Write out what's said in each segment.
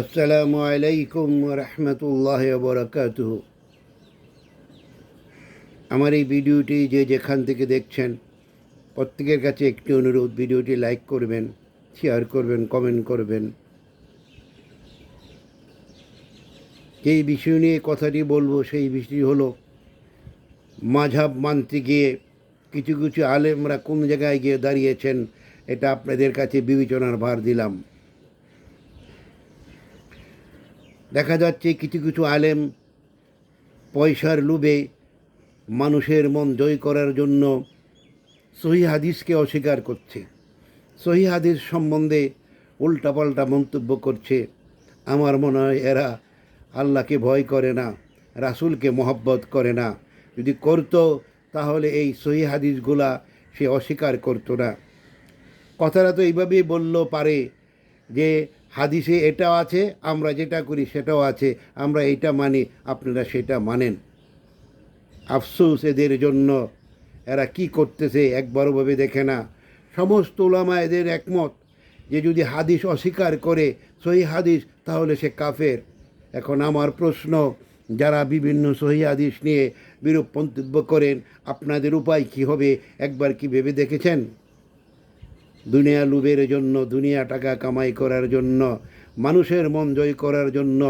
আসসালামু আলাইকুম রহমতুল্লাহ বরকাত আমার এই ভিডিওটি যে যেখান থেকে দেখছেন, প্রত্যেকের কাছে একটি অনুরোধ, ভিডিওটি লাইক করবেন, শেয়ার করবেন, কমেন্ট করবেন। যেই বিষয় নিয়ে কথাটি বলব, সেই বিষয়টি হলো মাঝাব মানতে গিয়ে কিছু কিছু আলেমরা কোন জায়গায় গিয়ে দাঁড়িয়েছেন, এটা আপনাদের কাছে বিবেচনার ভার দিলাম। দেখা যাচ্ছে কিছু কিছু আলেম পয়সার লোভে মানুষের মন জয় করার জন্য সহি হাদিসকে অস্বীকার করছে। সহি হাদিস সম্বন্ধে উল্টাপাল্টা মন্তব্য করছে। আমার মনে হয় এরা আল্লাহকে ভয় করে না, রাসুলকে মহব্বত করে না। যদি করতো, তাহলে এই সহি হাদিসগুলা সে অস্বীকার করতো না। কথাটা তো এইভাবেই বলল পারে যে হাদিসে এটাও আছে, আমরা যেটা করি সেটাও আছে, আমরা এইটা মানি, আপনারা সেটা মানেন। আফসোস এদের জন্য, এরা কি করতেছে একবারও ভাবে দেখে না। সমস্ত ওলামা এদের একমত যে যদি হাদিস অস্বীকার করে সহি হাদিস, তাহলে সে কাফের। এখন আমার প্রশ্ন, যারা বিভিন্ন সহি হাদিস নিয়ে বিরূপ মন্তব্য করেন, আপনাদের উপায় কি হবে? একবার কি ভেবে দেখেছেন? দুনিয়া লুবের জন্য, দুনিয়া টাকা কামাই করার জন্য, মানুষের মন জয় করার জন্য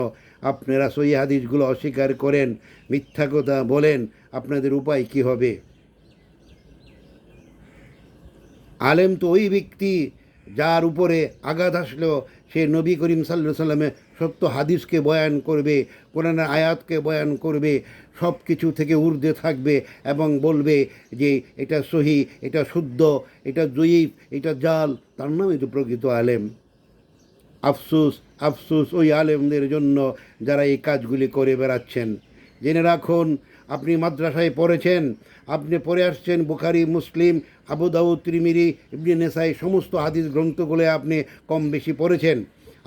আপনারা সই হাদিসগুলো অস্বীকার করেন, মিথ্যা কথা বলেন, আপনাদের উপায় কি হবে? আলেম তো ওই ব্যক্তি যার উপরে আঘাত আসলো সে নবী করিম সাল্লা সাল্লামে সত্য হাদিসকে বয়ান করবে, কোরআনের আয়াতকে বয়ান করবে সব কিছু থেকে ঊর্ধ্বে থাকবে এবং বলবে যে এটা সহি, এটা শুদ্ধ, এটা জয়ীফ, এটা জাল। তার নামই তো প্রকৃত আলেম। আফসুস আফসুস ওই আলেমদের জন্য যারা এই কাজগুলি করে বেড়াচ্ছেন। জেনে রাখুন, আপনি মাদ্রাসায় পড়েছেন, আপনি পড়ে আসছেন বুখারি, মুসলিম, আবু দাউদ ত্রিমিরি ইবনে নেসাই, সমস্ত হাদিস গ্রন্থগুলো আপনি কম বেশি পড়েছেন।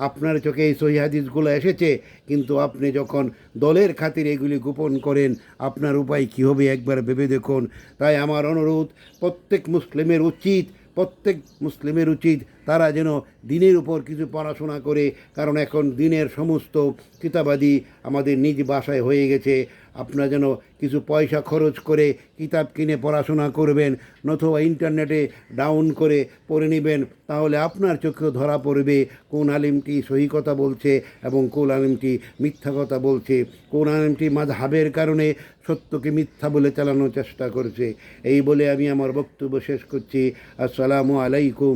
আপনার চোখে এই সহি হাদিসগুলো এসেছে, কিন্তু আপনি যখন দলের খাতির এগুলি গোপন করেন, আপনার উপায় কী হবে একবার ভেবে দেখুন। তাই আমার অনুরোধ, প্রত্যেক মুসলিমের উচিত, প্রত্যেক মুসলিমের উচিত তারা যেন দিনের উপর কিছু পড়াশোনা করে, কারণ এখন দিনের সমস্ত কিতাবাদি আমাদের নিজ বাসায় হয়ে গেছে। আপনারা যেন কিছু পয়সা খরচ করে কিতাব কিনে পড়াশোনা করবেন, নতুবা ইন্টারনেটে ডাউন করে পড়ে নেবেন, তাহলে আপনার চোখেও ধরা পড়বে কোন আলিমটি সহি কথা বলছে এবং কোন আলিমটি মিথ্যা কথা বলছে। কোন আলিমটি মাঝহাবের কারণে সত্যকে মিথ্যা বলে চালানোর চেষ্টা করছে। এই বলে আমি আমার বক্তব্য শেষ করছি। আসসালামু আলাইকুম